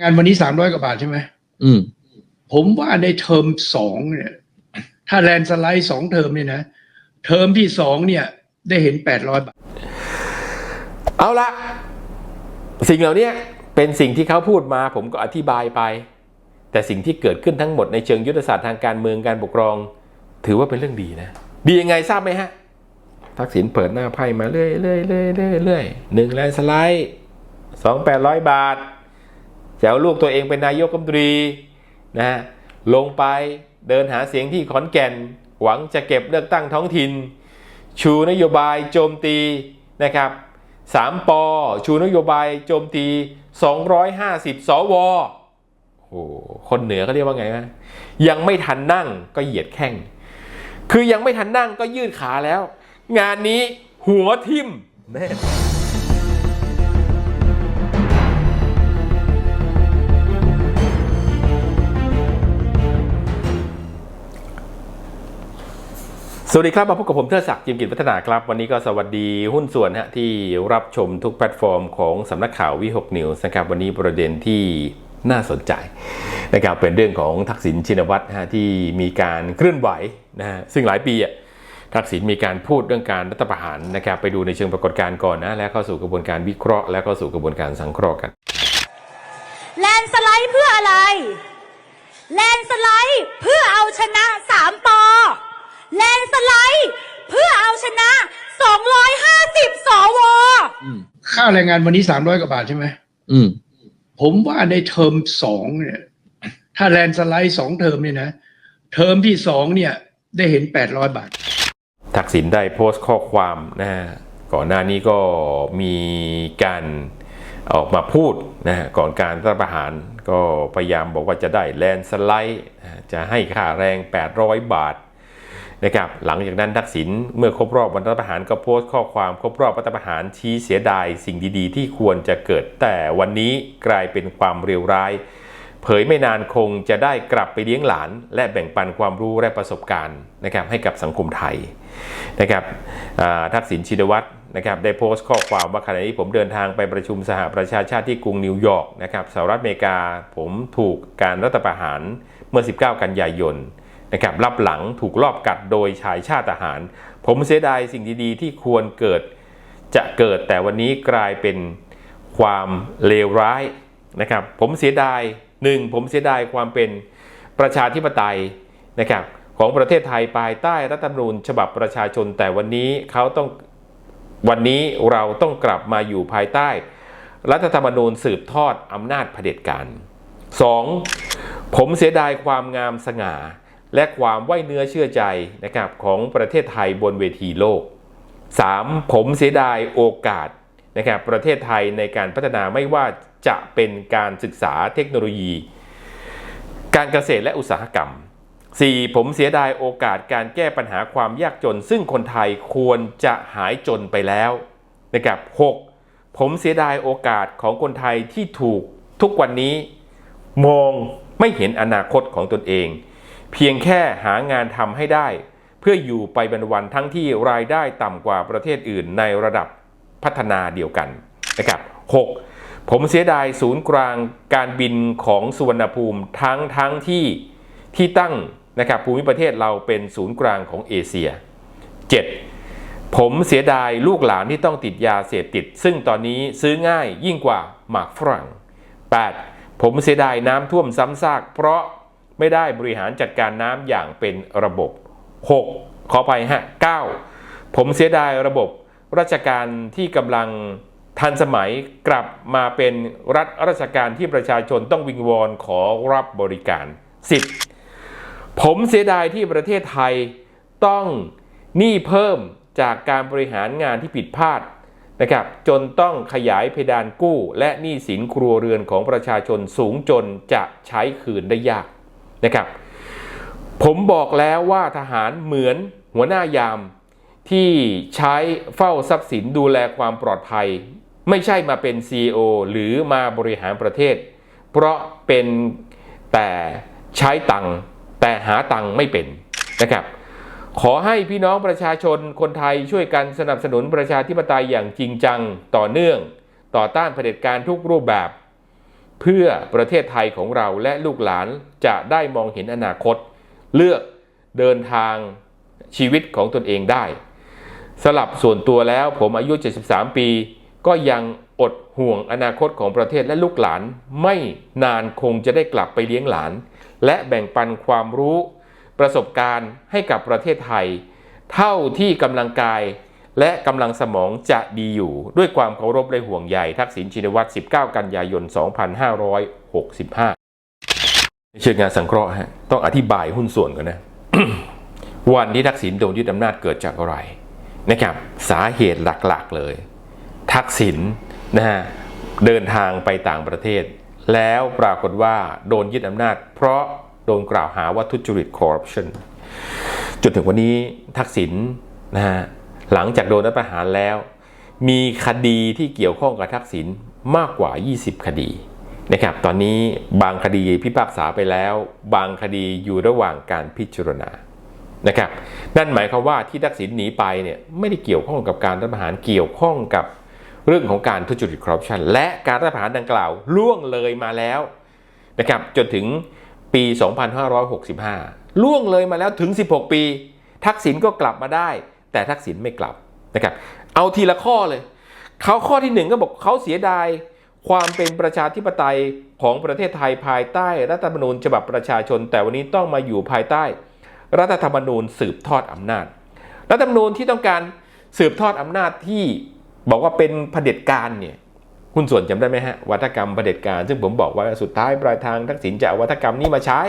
งานวันนี้สามร้อยกว่าบาทใช่ไหมอืม ผมว่าในเทอมสองเนี่ย ถ้าแลนด์สไลด์สองเทอมเนี่ยนะ เทอมที่สองเนี่ย ได้เห็นแปดร้อยบาท เอาละสิ่งเหล่านี้เป็นสิ่งที่เขาพูดมา ผมก็อธิบายไป แต่สิ่งที่เกิดขึ้นทั้งหมดในเชิงยุทธศาสตร์ทางการเมืองการปกครอง ถือว่าเป็นเรื่องดีนะ ดียังไงทราบไหมฮะ ทักษิณเปิดหน้าไพ่มาเรื่อยเรื่อยเรื่อยเรื่อยเรื่อยหนึ่งแลนด์สไลด์สองแปดร้อยบาท จะเอาลูกตัวเองเป็นนายกรัฐมนตรีนะฮะลงไปเดินหาเสียงที่ขอนแก่น หวังจะเก็บเลือกตั้งท้องถิ่น ชูนโยบายโจมตีนะครับสามปอชูนโยบายโจมตี 250 สวโอ้คนเหนือเขาเรียกว่าไงนะยังไม่ทันนั่งก็เหยียดแข้งคือยังไม่ทันนั่งก็ยืดขาแล้ว งานนี้หัวทิ่มแน่ สวัสดีครับมาพบกับผมเทิดศักดิ์จิมกิจพัฒนาครับ วันนี้ก็สวัสดีหุ้นส่วนฮะที่รับชมทุกแพลตฟอร์มของสำนักข่าววิหกนิวส์นะครับวันนี้ประเด็นที่น่าสนใจนะครับเป็นเรื่องของทักษิณชินวัตรฮะที่มีการเคลื่อนไหวนะฮะซึ่งหลายปีอะทักษิณมีการพูดเรื่องการรัฐประหารนะครับไปดูในเชิงปรากฏการณ์ก่อนนะแล้วเข้าสู่กระบวนการวิเคราะห์แล้วก็สู่กระบวนการสังเคราะห์กันแลนสไลด์เพื่ออะไรแลนสไลด์เพื่อเอาชนะสามปอ แลนด์สไลด์ เพื่อเอาชนะ 250 สว อืม ค่าแรงงานวันนี้สามร้อยกว่าบาทใช่ไหม อืม ผมว่าในเทอมสองเนี่ย ถ้าแลนด์สไลด์สองเทอมเนี่ยนะ เทอมที่สองเนี่ย ได้เห็นแปดร้อยบาท ทักษิณได้โพสต์ข้อความนะฮะก่อนหน้านี้ก็มีการออกมาพูดนะฮะก่อนการรัฐประหารก็พยายามบอกว่าจะได้แลนด์สไลด์นะฮะจะให้ค่าแรง 800 บาท นะครับหลังจากนั้นทักษิณเมื่อครบรอบวันรัฐประหารก็โพสต์ข้อความครบรอบรัฐประหารชี้เสียดายสิ่งดีๆ ที่ควรจะเกิดแต่วันนี้กลายเป็นความเร็วร้าย เผยไม่นานคงจะได้กลับไปเลี้ยงหลาน และแบ่งปันความรู้และประสบการณ์นะครับให้กับสังคมไทยนะครับทักษิณชินวัตรนะครับได้โพสต์ข้อความว่าขณะนี้ผมเดินทางไปประชุมสหประชาชาติที่กรุงนิวยอร์กนะครับสหรัฐอเมริกาผมถูกการรัฐประหารเมื่อ 19 กันยายน นะครับรับหลังถูกลอบกัดโดยชายชาติทหาร ผมเสียดายสิ่งดีๆ ที่ควรเกิดจะเกิดแต่วันนี้กลายเป็นความเลวร้ายนะครับ ผมเสียดายหนึ่งผมเสียดายความเป็นประชาธิปไตยนะครับของประเทศไทยภายใต้รัฐธรรมนูญฉบับประชาชน แต่วันนี้เขาต้องวันนี้เราต้องกลับมาอยู่ภายใต้ รัฐธรรมนูญสืบทอดอำนาจเผด็จการ 2. ผมเสียดายความงามสง่า และความไว้เนื้อเชื่อใจนะครับของประเทศไทยบนเวทีโลก 3. ผมเสียดายโอกาสนะครับประเทศไทยในการพัฒนาไม่ว่าจะเป็นการศึกษาเทคโนโลยี การเกษตรและอุตสาหกรรม 4. ผมเสียดายโอกาสการแก้ปัญหาความยากจน ซึ่งคนไทยควรจะหายจนไปแล้วนะครับ 6. ผมเสียดายโอกาสของคนไทยที่ถูกทุกวันนี้ มองไม่เห็นอนาคตของตนเอง เพียงแค่หางานทำให้ได้ เพื่ออยู่ไปเป็นวันทั้งที่รายได้ต่ำกว่าประเทศอื่นในระดับพัฒนาเดียวกันนะครับ 6. ผมเสียดายศูนย์กลางการบินของสุวรรณภูมิทั้งทั้งที่ที่ตั้งนะครับภูมิประเทศเราเป็นศูนย์กลางของเอเชีย 7. ผมเสียดายลูกหลานที่ต้องติดยาเสพติด ซึ่งตอนนี้ซื้อง่ายยิ่งกว่าหมากฝรั่ง 8. ผมเสียดายน้ำท่วมซ้ำซาก เพราะ ไม่ได้บริหารจัดการน้ำอย่างเป็นระบบ 6. ขอไปฮะ 9. ผมเสียดายระบบราชการที่กำลังทันสมัยกลับมาเป็นรัฐราชการที่ประชาชนต้องวิงวอนขอรับบริการ 10. ผมเสียดายที่ประเทศไทยต้องหนี้เพิ่มจากการบริหารงานที่ผิดพลาดนะครับจนต้องขยายเพดานกู้ และหนี้สินครัวเรือนของประชาชนสูงจนจะใช้คืนได้ยาก นะครับ ผมบอกแล้วว่าทหารเหมือนหัวหน้ายามที่ใช้เฝ้าทรัพย์สินดูแลความปลอดภัย ไม่ใช่มาเป็น CEO หรือมาบริหารประเทศ เพราะเป็นแต่ใช้ตังค์แต่หาตังค์ไม่เป็นนะครับขอให้พี่น้องประชาชนคนไทยช่วยกันสนับสนุนประชาธิปไตยอย่างจริงจังต่อเนื่อง ต่อต้านเผด็จการทุกรูปแบบ เพื่อประเทศไทยของเราและลูกหลานจะได้มองเห็นอนาคต เลือกเดินทางชีวิตของตนเองได้สลับส่วนตัวแล้วผมอายุ 73 ปี ก็ยังอดห่วงอนาคตของประเทศและลูกหลานไม่นานคงจะได้กลับไปเลี้ยงหลาน และแบ่งปันความรู้ประสบการณ์ให้กับประเทศไทย เท่าที่กำลังกาย และกำลังสมองจะดีอยู่ด้วยความเคารพและห่วงใยทักษิณชินวัตร 19 กันยายน 2565ในเชิงงานสังเคราะห์ฮะต้องอธิบายหุ้นส่วนก่อนนะ วันที่ทักษิณโดนยึดอำนาจเกิดจากอะไรนะครับสาเหตุหลักๆเลย ทักษิณนะฮะเดินทางไปต่างประเทศ แล้วปรากฏว่าโดนยึดอำนาจ เพราะโดนกล่าวหาว่าทุจริตคอร์รัปชันจนถึงวันนี้ทักษิณนะฮะ หลังจากโดนรัฐประหารแล้ว มีคดีที่เกี่ยวข้องกับทักษิณมากกว่า 20 คดีนะครับ ตอนนี้บางคดีพิพากษาไปแล้ว บางคดีอยู่ระหว่างการพิจารณานะครับ นั่นหมายความว่าที่ทักษิณหนีไปเนี่ยไม่ได้เกี่ยวข้องกับการรัฐประหารเกี่ยวข้องกับเรื่องของการทุจริตคอร์รัปชันและการรัฐประหารดังกล่าวล่วงเลยมาแล้วนะครับจนถึงปี 2565 ล่วงเลยมาแล้วถึง 16 ปี ทักษิณก็กลับมาได้ แต่ทักษิณไม่กลับนะครับ เอาทีละข้อเลย เขาข้อที่หนึ่งก็บอกเขาเสียดายความเป็นประชาธิปไตยของประเทศไทยภายใต้รัฐธรรมนูญฉบับประชาชน แต่วันนี้ต้องมาอยู่ภายใต้ รัฐธรรมนูญสืบทอดอำนาจ รัฐธรรมนูญที่ต้องการสืบทอดอำนาจที่บอกว่าเป็นเผด็จการเนี่ยคุณส่วนจำได้ไหมฮะวัฒกรรมเผด็จการ ซึ่งผมบอกว่าสุดท้ายปลายทางทักษิณจะเอาวัฒกรรมนี้มาใช้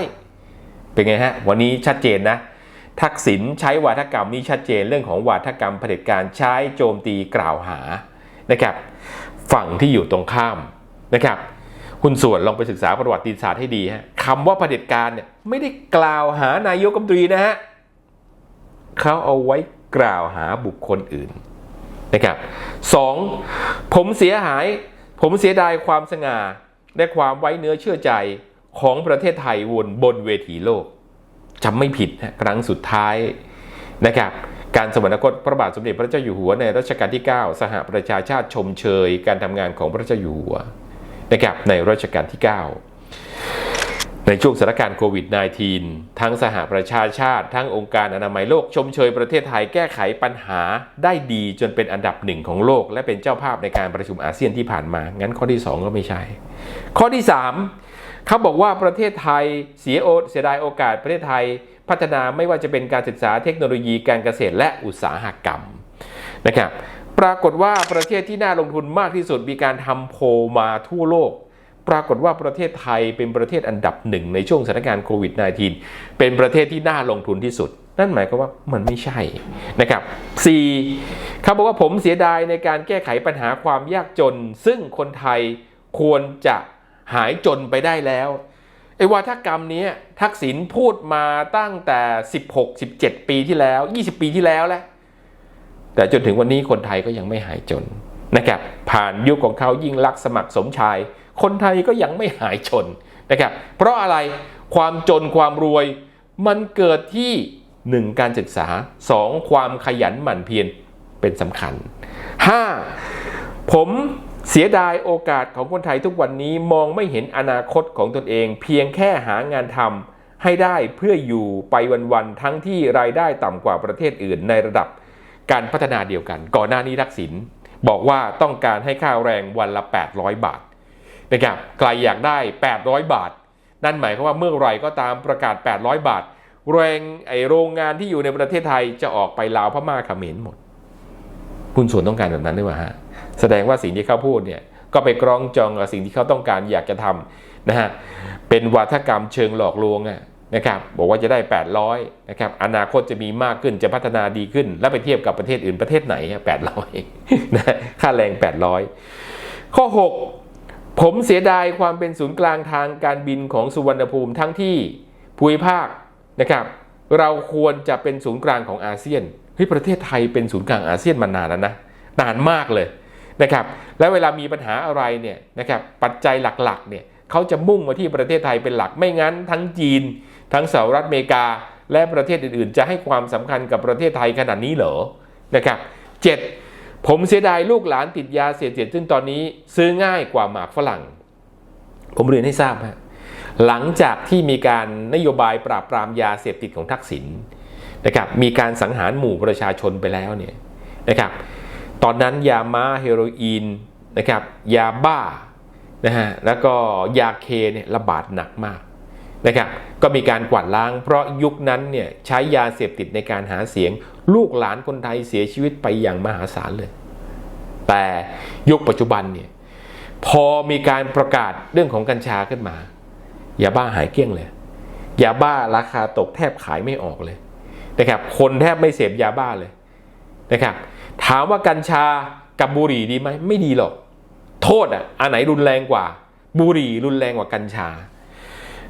เป็นไงฮะวันนี้ชัดเจนนะ ทักษิณใช้วาทกรรมนี้ชัดเจนเรื่องของวาทกรรมเผด็จการใช้โจมตีกล่าวหานะครับ ฝั่งที่อยู่ตรงข้ามนะครับคุณส่วนลองไปศึกษาประวัติศาสตร์ให้ดีฮะคำว่าเผด็จการเนี่ยไม่ได้กล่าวหานายกรัฐมนตรีนะฮะเขาเอาไว้กล่าวหาบุคคลอื่นนะครับสองผมเสียหาย ผมเสียดายความสง่าและความไว้เนื้อเชื่อใจของประเทศไทยวนบนเวทีโลก จำไม่ผิดครั้งสุดท้ายนะครับการสวรรคตพระบาทสมเด็จพระเจ้าอยู่หัวในรัชกาลที่ 9 สหประชาชาติชมเชย การทำงานของพระเจ้าอยู่หัวนะครับในรัชกาลที่ 9 ในช่วงสถานการณ์โควิด -19 ทั้งสหประชาชาติ ทั้งองค์การอนามัยโลกชมเชยประเทศไทยแก้ไขปัญหาได้ดีจนเป็นอันดับหนึ่งของโลก และเป็นเจ้าภาพในการประชุมอาเซียนที่ผ่านมา งั้นข้อที่ 2 ก็ไม่ใช่ ข้อที่ 3 เขาบอกว่าประเทศไทยเสียโอเสียดายโอกาสประเทศไทยพัฒนาไม่ว่าจะเป็นการศึกษาเทคโนโลยีการเกษตรและอุตสาหกรรมนะครับปรากฏว่าประเทศที่น่าลงทุนมากที่สุดมีการทำโพมาทั่วโลก ปรากฏว่าประเทศไทยเป็นประเทศอันดับหนึ่งในช่วงสถานการณ์โควิด -19 เป็นประเทศที่น่าลงทุนที่สุด นั่นหมายความว่ามันไม่ใช่นะครับ 4. เขาบอกว่าผมเสียดายในการแก้ไขปัญหาความยากจน ซึ่งคนไทยควรจะ หายจนไปได้แล้วไอ้วาทกรรมนี้ทักษิณพูดมาตั้งแต่ 16 17 ปีที่แล้ว 20 ปีที่แล้วแล้ว แต่จนถึงวันนี้คนไทยก็ยังไม่หายจนนะครับผ่านยุคของเขายิ่งลักสมัครสมชาย คนไทยก็ยังไม่หายจนนะครับเพราะอะไรความจนความรวยมันเกิดที่ 1. การศึกษา 2. ความขยันหมั่นเพียรเป็นสำคัญ 5. ผม เสียดายโอกาสของคนไทยทุกวันนี้มองไม่เห็นอนาคตของตนเอง เพียงแค่หางานทำให้ได้เพื่ออยู่ไปวันๆทั้งที่รายได้ต่ำกว่าประเทศอื่นในระดับการพัฒนาเดียวกัน ก่อนหน้านี้ทักษิณบอกว่าต้องการให้ค่าแรงวันละ 800 บาทนะครับใครอยากได้ 800 บาท นั่นหมายความว่าเมื่อไหรก็ตามประกาศ 800 บาท แรงไอโรงงานที่อยู่ในประเทศไทยจะออกไปลาวพม่าเขมรหมด คุณส่วนต้องการแบบนั้นหรือเปล่าฮะ แสดงว่าสิ่งที่เขาพูดเนี่ยก็ไปกรองจองกับสิ่งที่เขาต้องการอยากจะทำนะฮะเป็นวาทกรรมเชิงหลอกลวงนะครับบอกว่าจะได้ 800นะครับอนาคตจะมีมากขึ้นจะพัฒนาดีขึ้น แล้วไปเทียบกับประเทศอื่นประเทศไหน800นะค่าแรง 800 ข้อ 6 ผมเสียดายความเป็นศูนย์กลางทางการบินของสุวรรณภูมิทั้งที่ภูมิภาคนะครับเราควรจะเป็นศูนย์กลางของอาเซียนเฮ้ยประเทศไทยเป็นศูนย์กลางอาเซียนมานานแล้วนะนานมากเลย นะครับแล้วเวลามีปัญหาอะไรเนี่ยนะครับปัจจัยหลักๆเนี่ยเขาจะมุ่งมาที่ประเทศไทยเป็นหลักไม่งั้น ทั้งจีน ทั้งสหรัฐอเมริกา และประเทศอื่นๆ จะให้ความสำคัญกับประเทศไทยขนาดนี้เหรอนะครับเจ็ดผมเสียดายลูกหลานติดยาเสพติดซึ่งตอนนี้ซื้อง่ายกว่าหมากฝรั่ง ผมเรียนให้ทราบฮะหลังจากที่มีการนโยบายปราบปรามยาเสพติดของทักษิณนะครับมีการสังหารหมู่ประชาชนไปแล้วเนี่ยนะครับ ตอนนั้นยาม้าเฮโรอีนนะครับยาบ้านะฮะแล้วก็ยาเคเนี่ยระบาดหนักมากนะครับก็มีการกวาดล้าง เพราะยุคนั้นเนี่ยใช้ยาเสพติดในการหาเสียง ลูกหลานคนไทยเสียชีวิตไปอย่างมหาศาลเลย แต่ยุคปัจจุบันเนี่ยพอมีการประกาศเรื่องของกัญชาขึ้นมายาบ้าหายเกลี้ยงเลยยาบ้าราคาตกแทบขายไม่ออกเลยนะครับคนแทบไม่เสพยาบ้าเลยนะครับ ถามว่ากัญชากับบุหรี่ดีไหมไม่ดีหรอก โทษอะอันไหนรุนแรงกว่า บุหรี่รุนแรงกว่ากัญชา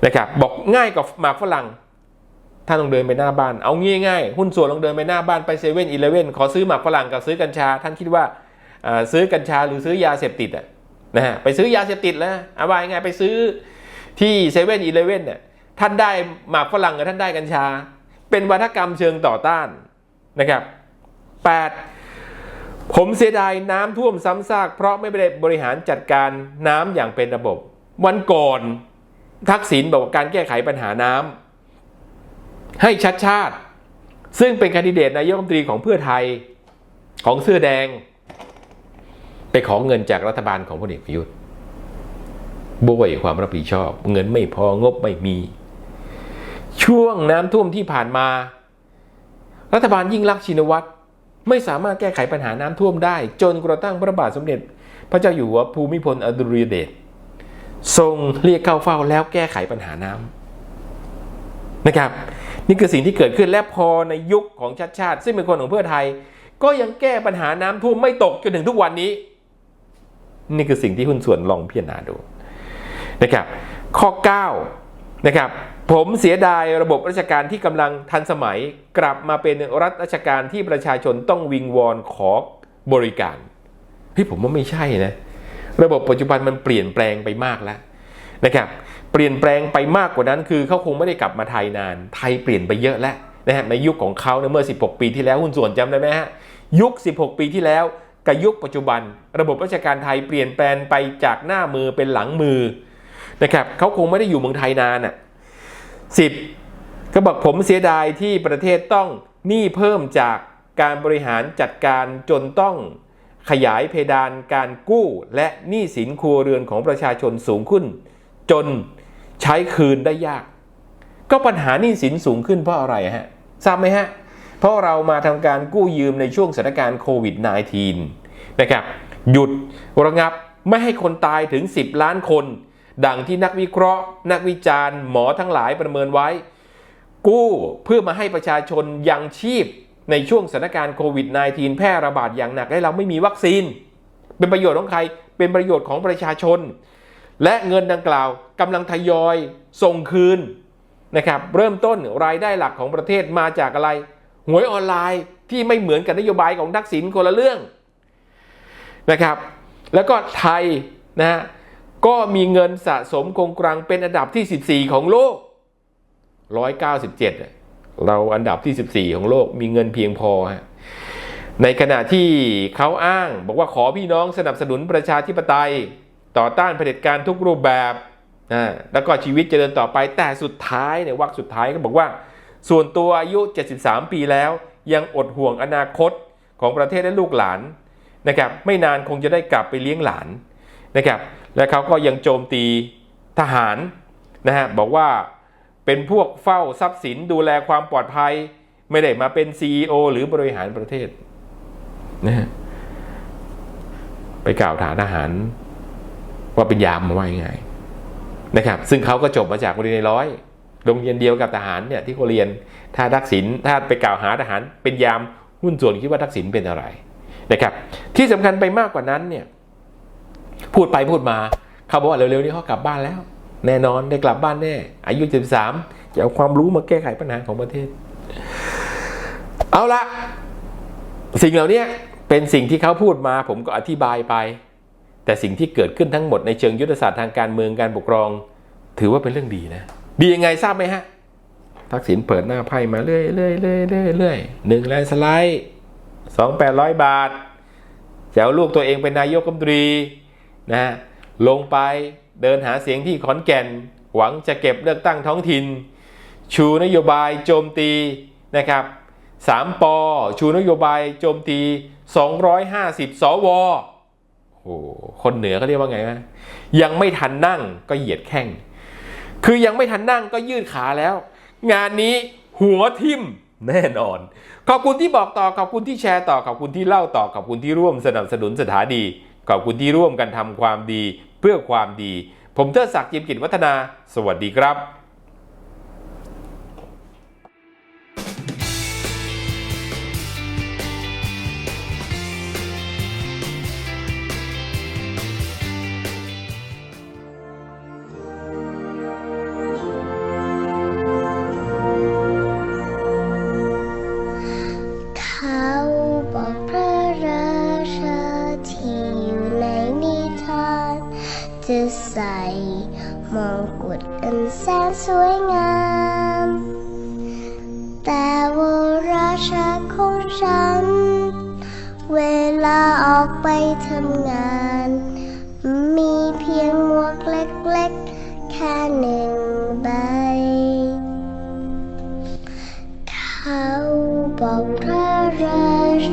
นะครับบอกง่ายกว่าหมากฝรั่งท่านต้องเดินไปหน้าบ้าน เอาง่ายๆหุ้นส่วนลองเดินไปหน้าบ้านไปเซเว่นอีเลเว่นขอซื้อหมากฝรั่งกับซื้อกัญชา ท่านคิดว่าซื้อกัญชาหรือซื้อยาเสพติดอะนะฮะไปซื้อยาเสพติดแล้วเอาไว้ไงไปซื้อที่เซเว่นอีเลเว่นเนี่ยท่านได้หมากฝรั่งกับท่านได้กัญชา เป็นวัฒกรรมเชิงต่อต้านนะครับ 8 ผมเสียดายน้ำท่วมซ้ำซากเพราะไม่ได้บริหารจัดการน้ำอย่างเป็นระบบ วันก่อนทักษิณบอกว่าการแก้ไขปัญหาน้ำให้ชัดชาติ ซึ่งเป็นคนดิเดตนายกรัฐมนตรีของเพื่อไทยของเสื้อแดง ไปขอเงินจากรัฐบาลของพลเอกประยุทธ์บวยความรับผิดชอบ เงินไม่พองบไม่มี ช่วงน้ำท่วมที่ผ่านมา รัฐบาลยิ่งรักษณ์ชินวัตร ไม่สามารถแก้ไขปัญหาน้ำท่วมได้ จนกระทั่งพระบาทสมเด็จ พระเจ้าอยู่หัวภูมิพลอดุลยเดชทรงเรียกเข้าเฝ้าแล้วแก้ไขปัญหาน้ำนะครับ นี่คือสิ่งที่เกิดขึ้นและพอในยุคของชาติชาติ ซึ่งเป็นคนของเพื่อไทย ก็ยังแก้ปัญหาน้ำท่วมไม่ตกจนถึงทุกวันนี้ นี่คือสิ่งที่หุ้นส่วนลองพิจารณาดูนะครับ ข้อ9นะครับ ผมเสียดายระบบราชการที่กำลังทันสมัยกลับมาเป็นรัฐราชการที่ประชาชนต้องวิงวอนขอบริการเฮ้ยผมว่าไม่ใช่นะ ระบบปัจจุบันมันเปลี่ยนแปลงไปมากแล้วนะครับเปลี่ยนแปลงไปมากกว่านั้น คือเขาคงไม่ได้กลับมาไทยนาน ไทยเปลี่ยนไปเยอะแล้วนะฮะในยุคของเขาเนี่ยเมื่อ 16 ปีที่แล้วหุ้นส่วนจำได้ไหมฮะยุค 16 ปีที่แล้วกับยุคปัจจุบัน ระบบราชการไทยเปลี่ยนแปลงไปจากหน้ามือเป็นหลังมือนะครับเขาคงไม่ได้อยู่เมืองไทยนานอะ 10 ก็บอกผมเสียดายที่ประเทศต้องหนี้เพิ่มจากการบริหารจัดการจนต้องขยายเพดานการกู้ และหนี้สินครัวเรือนของประชาชนสูงขึ้น จนใช้คืนได้ยาก ก็ปัญหาหนี้สินสูงขึ้นเพราะอะไรฮะทราบไหมฮะ เพราะเรามาทำการกู้ยืมในช่วงสถานการณ์โควิด -19 นะครับหยุดระงับไม่ให้คนตายถึง 10 ล้านคน ดังที่นักวิเคราะห์ นักวิจารณ์หมอทั้งหลายประเมินไว้ กู้เพื่อมาให้ประชาชนยังชีพในช่วงสถานการณ์โควิด -19 แพร่ระบาดอย่างหนักและเราไม่มีวัคซีน เป็นประโยชน์ของใคร เป็นประโยชน์ของประชาชน และเงินดังกล่าวกำลังทยอยส่งคืนนะครับเริ่มต้นรายได้หลักของประเทศมาจากอะไร หวยออนไลน์ที่ไม่เหมือนกับนโยบายของทักษิณคนละเรื่องนะครับ แล้วก็ไทยนะฮะ ก็มีเงินสะสมคงกรังเป็นอันดับที่ 14 ของโลก 197อะเราอันดับที่ 14 ของโลกมีเงินเพียงพอฮะในขณะที่เขาอ้างบอกว่าขอพี่น้องสนับสนุนประชาธิปไตย ต่อต้านเผด็จการทุกรูปแบบนะแล้วก็ชีวิตเจริญต่อไปแต่สุดท้ายเนี่ยวรรคสุดท้ายก็บอกว่า ส่วนตัวอายุ 73 ปีแล้ว ยังอดห่วงอนาคตของประเทศและลูกหลานนะครับไม่นานคงจะได้กลับไปเลี้ยงหลาน นะครับและเขาก็ยังโจมตีทหารนะฮะบอกว่าเป็นพวกเฝ้าทรัพย์สินดูแลความปลอดภัย ไม่ได้มาเป็น CEO หรือบริหารประเทศนะฮะไปกล่าวฐาทหารว่าเป็นยามมาว่ายังไงนะครับซึ่งเขาก็จบมาจากโรงเรียนในร้อยโรงเรียนเดียวกับทหารเนี่ยที่เขาเรียนถ้าทักษิณถ้าไปกล่าวหาทหารเป็นยามหุ้นส่วนคิดว่าทักษิณเป็นอะไรนะครับที่สำคัญไปมากกว่านั้นเนี่ย พูดไปพูดมาเขาบอกว่าเร็วๆนี้เขากลับบ้านแล้ว แน่นอนได้กลับบ้านแน่ อายุ 73 จะเอาความรู้มาแก้ไขปัญหาของประเทศ เอาละสิ่งเหล่านี้เป็นสิ่งที่เขาพูดมา ผมก็อธิบายไป แต่สิ่งที่เกิดขึ้นทั้งหมดในเชิงยุทธศาสตร์ทางการเมืองการปกครอง ถือว่าเป็นเรื่องดีนะ ดียังไงทราบไหมฮะทักษิณเปิดหน้าไพ่มาเรื่อยเรื่อยเรื่อยเรื่อยเรื่อยหนึ่งแลน์สไลด์สองแปดร้อยบาทจะเอาลูกตัวเองเป็นนายกรัฐมนตรี นะลงไปเดินหาเสียงที่ขอนแก่น หวังจะเก็บเลือกตั้งท้องถิ่น ชูนโยบายโจมตีนะครับสามปอชูนโยบายโจมตี 250 สวโอ้คนเหนือเขาเรียกว่าไงนะยังไม่ทันนั่งก็เหยียดแข้งคือยังไม่ทันนั่งก็ยืดขาแล้ว งานนี้หัวทิ่มแน่นอน ขอบคุณที่บอกต่อขอบคุณที่แชร์ต่อขอบคุณที่เล่าต่อขอบคุณที่ร่วมสนับสนุนสถานี ขอบคุณที่ร่วมกันทำความดีเพื่อความดี ผมเทิดศักดิ์จิมกิจวัฒนา สวัสดีครับ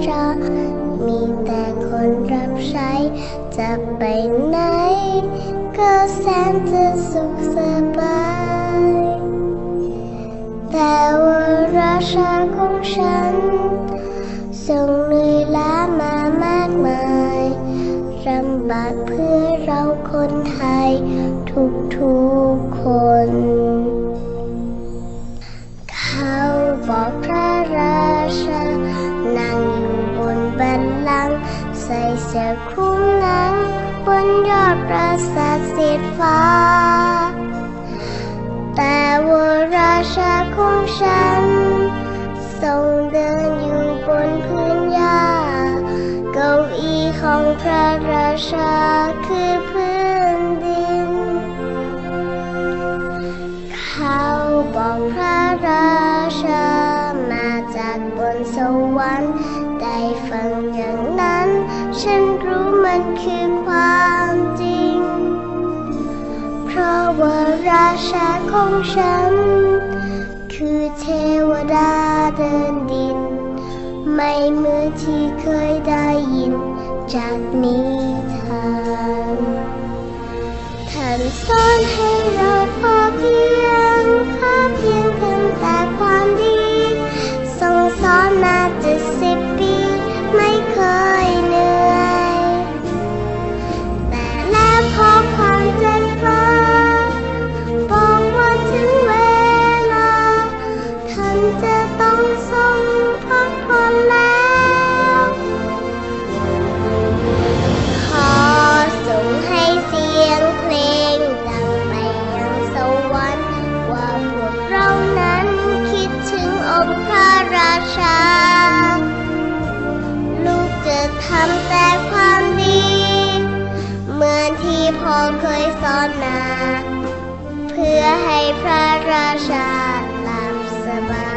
ราชามีแต่คนรับใช้ จะไปไหน ก็แสนจะสุขสบาย แต่ว่าราชาของฉันทรงเหนื่อยล้ามามากมายลำบากเพื่อเราคนไทย ทุกๆคน ฟ้า แต่ว่าราชาของฉันทรงเดินอยู่บนพื้นหญ้าเก้าอี้ของพระราชาคือพื้นดิน เขาบอกพระราชามาจากบนสวรรค์ได้ฟังอย่างนั้น ฉันรู้มันคือ ชาของฉัน คือเทวดาเดินดิน ไม่เหมือนที่เคยได้ยินจากนี้ ชา ลูกจะทำแต่ความดี เหมือนที่พ่อเคยสอนมา เพื่อให้พระราชาหลับสบาย